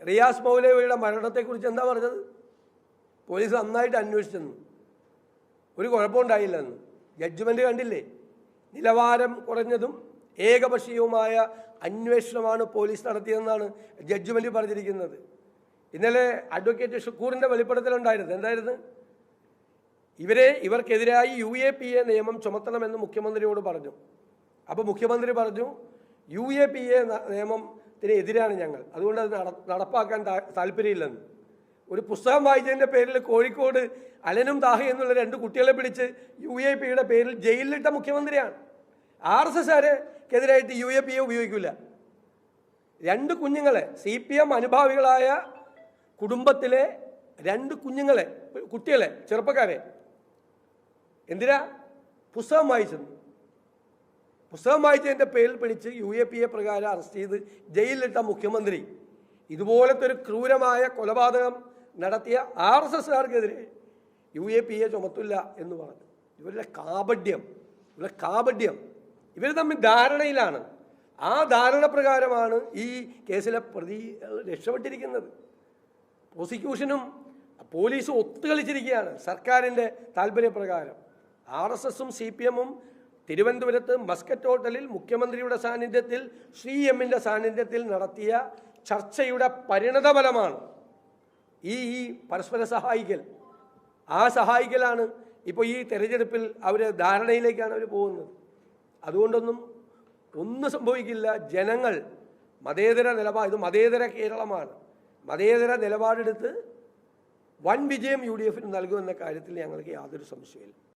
റിയാസ് മൗലവിയുടെ മരണത്തെക്കുറിച്ച് എന്താ പറഞ്ഞത്? പോലീസ് നന്നായിട്ട് അന്വേഷിച്ചെന്ന്. ഒരു കുഴപ്പമുണ്ടായില്ലെന്ന്. ജഡ്ജ്മെന്റ് കണ്ടില്ലേ? നിലവാരം കുറഞ്ഞതും ഏകപക്ഷീയവുമായ അന്വേഷണമാണ് പോലീസ് നടത്തിയതെന്നാണ് ജഡ്ജ്മെന്റ് പറഞ്ഞിരിക്കുന്നത്. ഇന്നലെ അഡ്വക്കേറ്റ് ഷുക്കൂറിന്റെ വെളിപ്പെടുത്തലുണ്ടായിരുന്നു. എന്തായിരുന്നു? ഇവരെ ഇവർക്കെതിരായി യു എ പി എ നിയമം ചുമത്തണമെന്ന് മുഖ്യമന്ത്രിയോട് പറഞ്ഞു. അപ്പോൾ മുഖ്യമന്ത്രി പറഞ്ഞു യു എ പി എ നിയമത്തിന് എതിരാണ് ഞങ്ങൾ. അതുകൊണ്ട് അത് നടപ്പാക്കാൻ താല്പര്യമില്ലെന്ന്. ഒരു പുസ്തകം വായിച്ചതിന്റെ പേരിൽ കോഴിക്കോട് അലനും ദാഹി എന്നുള്ള രണ്ട് കുട്ടികളെ പിടിച്ച് യു എ പിയുടെ പേരിൽ ജയിലിലിട്ട മുഖ്യമന്ത്രിയാണ്. ആർ എസ് എസ്സുകാരെക്കെതിരായിട്ട് യു എ പി ഉപയോഗിക്കില്ല രണ്ട് കുഞ്ഞുങ്ങളെ സി പി എം അനുഭാവികളായ കുടുംബത്തിലെ രണ്ട് കുഞ്ഞുങ്ങളെ കുട്ടികളെ ചെറുപ്പക്കാരെ എന്തിനാ പുസ്തകം വായിച്ചത്? പുസ്തകം വായിച്ചതിന്റെ പേരിൽ പിടിച്ച് യു എ പി എ പ്രകാരം അറസ്റ്റ് ചെയ്ത് ജയിലിലിട്ട മുഖ്യമന്ത്രി. ഇതുപോലത്തെ ഒരു ക്രൂരമായ കൊലപാതകം നടത്തിയ ആർ എസ് എസ്സുകാർക്കെതിരെ യു എ പി എ ചുമത്തില്ല എന്ന് പറഞ്ഞു. ഇവരുടെ കാപഡ്യം ഇവരുടെ കാപഡ്യം ഇവർ തമ്മിൽ ധാരണയിലാണ്. ആ ധാരണ പ്രകാരമാണ് ഈ കേസിലെ പ്രതി രക്ഷപ്പെട്ടിരിക്കുന്നത്. പ്രോസിക്യൂഷനും പോലീസും ഒത്തുകളിച്ചിരിക്കുകയാണ് സർക്കാരിന്റെ താല്പര്യപ്രകാരം ആർ എസ് എസും സി പി എമ്മും തിരുവനന്തപുരത്ത് മസ്കറ്റ് ഹോട്ടലിൽ മുഖ്യമന്ത്രിയുടെ സാന്നിധ്യത്തിൽ ശ്രീ എമ്മിന്റെ സാന്നിധ്യത്തിൽ നടത്തിയ ചർച്ചയുടെ പരിണതഫലമാണ് ഈ ഈ പരസ്പര സഹായിക്കൽ. ആ സഹായിക്കലാണ് ഇപ്പോൾ ഈ തെരഞ്ഞെടുപ്പിൽ അവർ ധാരണയിലേക്കാണ് അവർ പോകുന്നത്. അതുകൊണ്ടൊന്നും ഒന്നും സംഭവിക്കില്ല. ജനങ്ങൾ മതേതര നിലപാട് ഇത് മതേതര കേരളമാണ്. മതേതര നിലപാടെടുത്ത് വൻ വിജയം യു ഡി എഫിന് നൽകുമെന്ന കാര്യത്തിൽ ഞങ്ങൾക്ക് യാതൊരു സംശയമില്ല